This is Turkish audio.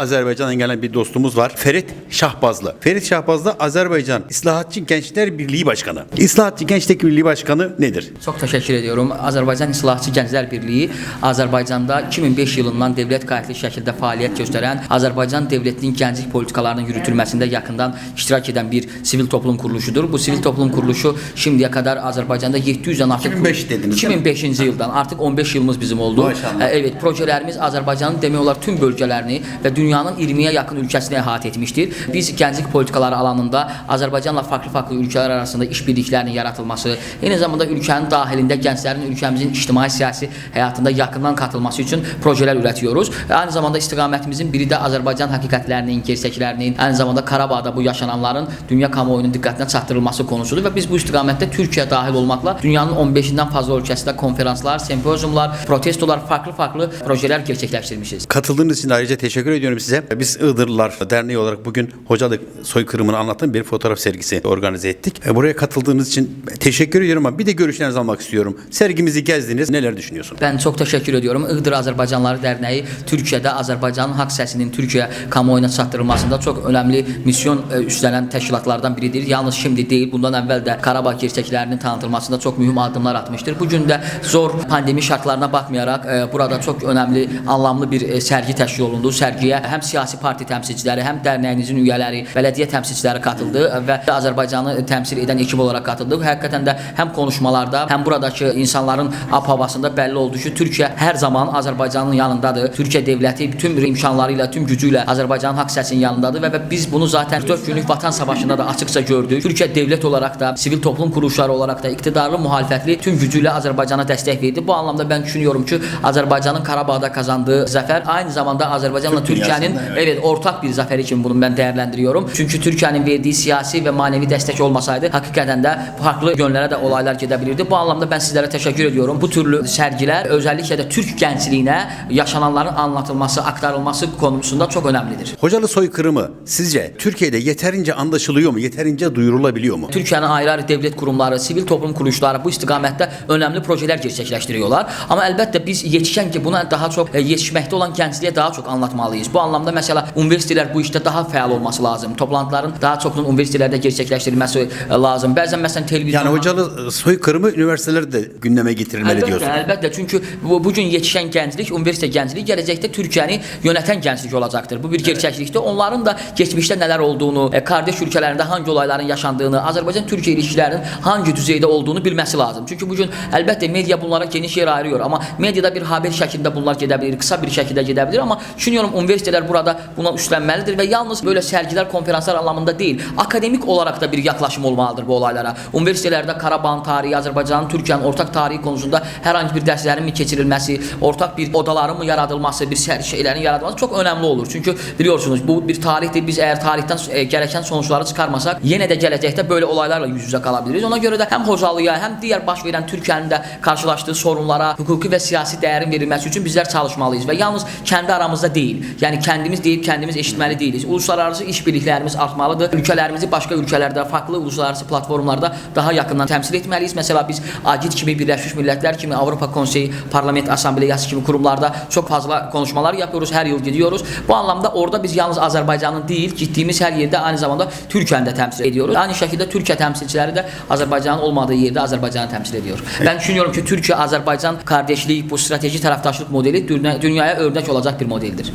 Azerbaycan'dan gelen bir dostumuz var. Ferit Şahbazlı. Ferit Şahbazlı Azerbaycan İslahatçı Gençler Birliği Başkanı. İslahatçı Gençlik Birliği Başkanı nedir? Çox təşəkkür ediyorum. Azərbaycan İslahatçı Gənclər Birliyi Azərbaycanda 2005 yılından dövlət qayıtlı şəkildə fəaliyyət göstərən, Azərbaycan dövlətinin gənclik politikalarının yürütülməsində yaxından iştirak edən bir sivil toplum kuruluşudur. Bu sivil toplum kuruluşu şimdiyə qədər Azərbaycanda 700-dən artıq 2005 dediniz, değil mi? 2005-ci ildən artıq 15 yılımız bizim oldu. Maşallah. E, Evet, projelərimiz Azərbaycanın demək olar tüm bölgələrini və dünyanın 20-yə yaxın ölkəsini əhatə etmişdir. Biz gənclik politikaları alanında Azərbaycanla farklı-farklı ölkələr arasında işbirliklərinin yaratılması, eyni zamanda ölkənin daxilində gənclərin ölkəmizin ictimai siyasi həyatında yaxından katılması üçün projelər ürətiyoruz. Və aynı zamanda istiqamətimizin biri də Azərbaycan həqiqətlərinin, gerçəklərinin, aynı zamanda Qarabağda bu yaşananların dünya kamuoyunun diqqətinə çatdırılması konusudur və biz bu istiqamətdə Türkiyə dahil olmaqla dünyanın 15-dən fazla ölkəsində konferanslar, sempoziumlar, protestolar, farklı-farklı projelər gerçəkləşdirmişiz. Katıldığınız için ayrıca teşekkür ediyorum size. Biz Iğdırlılar Derneği olarak bugün Hocalık soykırımını anlatan bir fotoğraf sergisi organize ettik. E, Buraya katıldığınız için teşekkür ediyorum ama bir de görüşlerinizi almak istiyorum. Sergimizi gezdiniz. Neler düşünüyorsunuz? Ben çox təşəkkür ediyorum. Iğdır Azərbaycanlıları Dərnəyi Türkiyədə Azərbaycanın haqq səsinin Türkiyə kamuoyuna çatdırılmasında çox önəmli misyon e, üstlənən təşkilatlardan biridir. Yalnız şimdi deyil, bundan əvvəl də Qarabağ gerçəklərinin tanıtılmasında çox mühüm addımlar atmışdır. Bu gün zor pandemi şartlarına baxmayaraq e, burada çox önəmli, anlamlı bir sərgi təşkil olundu. Sərgiyə həm siyasi parti təmsilçiləri, həm dərnəyinizin üyələri, bələdiyyə təmsilçiləri katıldı və Azərbaycanı təmsil edən ekip olaraq katıldı. Həqiqətən də həm konuşmalarda, həm buradakı insanların ab-havasında bəlli oldu ki, Türkiyə hər zaman Azərbaycanın yanındadır. Türkiyə dövləti bütün imkanları ilə, tüm gücü ilə Azərbaycanın haqq səsinin yanındadır və, və biz bunu zaten 4 günlük vatan savaşında da açıqca gördük. Türkiyə dövlət olaraq da, sivil toplum quruluşları olaraq da iqtidarlı, müxalifətli tüm gücü ilə Azərbaycana dəstək verdi. Bu anlamda mən düşünüyorum ki, Azərbaycanın Qarabağda qazandığı zəfər aynı zamanda Azərbaycanla Türk Dünyasında, evet. evet ortak bir zəfəri kimi bunu mən dəyərləndiriyorum. Çünki Türkiyənin verdiyi siyasi və manevi dəstək olmasaydı, həqiqətən də farklı yönlərə də olaylar gedə bilirdi. Bu anlamda mən sizlərə təşəkkür ediyorum. Bu türlü sərgilər özəlliklə də Türk gəncliyinə yaşananların anlatılması, aktarılması konusunda çox önəmlidir. Hocalı soykırımı sizce Türkiye'de yeterince anlaşılıyor mu? Yeterince duyurulabiliyor mu? Türkiyənin ayrı-ayrı dövlət qurumları, sivil toplum quruluşları bu istiqamətdə önəmli projelər gerçəkləşdiriyorlar. Amma əlbəttə biz yetişən ki, buna daha çox e, yetişməkdə olan gəncliyə daha çox anlatmalıyız. Bu anlamda məsələ universitetlər bu işdə daha fəal olması lazım. Toplantıların daha çoxunun universitetlərdə gerçəkləşdirilməsi e, lazım. Bəzən məsələn televizyon Yani hocalı soykırımı üniversitelerde de gündeme getirilmeli Əlbəttə, diyorsun. əlbəttə. Çünki bu, bu gün yetişən gənclik, universitet gəncliyi gələcəkdə Türkiyəni yönətən gənclik olacaqdır. Bu bir gerçəklikdir. Onların da keçmişdə nələr olduğunu, e, qardaş ölkələrində hangi olayların yaşandığını, Azərbaycan-Türkiyə ilişkilərinin hangi düzeydə olduğunu bilməsi lazım. Çünki bu gün əlbəttə media bunlara geniş yer ayırıyor, amma mediada bir haber şəklində bunlar gedə bilər, qısa bir şəkildə gedə bilər, amma düşünüyorum universitetlər burada buna üstlənməlidir və yalnız böyle sərgilər, konferanslar anlamında deyil, akademik olaraq da bir yaxlaşım olmalıdır bu olaylara. Universitetlərdə Qarabağın tarihi, Azərbaycanın, Türkiyənin ortaq tarihi konusunda hər hansı bir dərslərin mi keçirilməsi, ortaq bir odaların mı yaradılması, bir sər şeylərin yaradılması çox önəmli olur. Çünki biliyorsunuz bu bir tarixdir. Biz əgər tarixdən e, gereken sonuçları çıxarmasaq, yenə də gələcəkdə böyle olaylarla yüz-yüzə qala biliriz. Ona görə də həm Hocalıya, həm digər baş verən Türkiyənin də qarşılaşdığı sorunlara, hüquqi və siyasi dəyərin verilməsi üçün bizlər çalışmalıyız və yalnız kəndi aramızda deyil. Yəni kəndimiz deyib kəndimiz eşitməli deyilik. Uluslararası işbirliklərimiz artmalıdır. Ölkələrimizi başqa ölkələrdə, farklı uluslararası platformlarda daha yaxından təmsil etməliyiz. Məsələn biz AGİT kimi, Birləşmiş Millətlər kimi, Avropa Konseyi, Parlament Assambleyası kimi kurumlarda çox fazla konuşmalar yapıyoruz. Hər yıl gidiyoruz. Bu anlamda orada biz yalnız Azərbaycanın deyil, gitdiyimiz hər yerdə aynı zamanda Türkiyəni də təmsil ediyoruz. Aynı şəkildə Türkiyə təmsilçiləri də Azərbaycanın olmadığı yerdə Azərbaycanı təmsil ediyor. Ben düşünüyorum ki Türkiye Azerbaycan kardeşliği bu strateji taraftaşlık modeli dünya- dünyaya örnek olacak bir modeldir.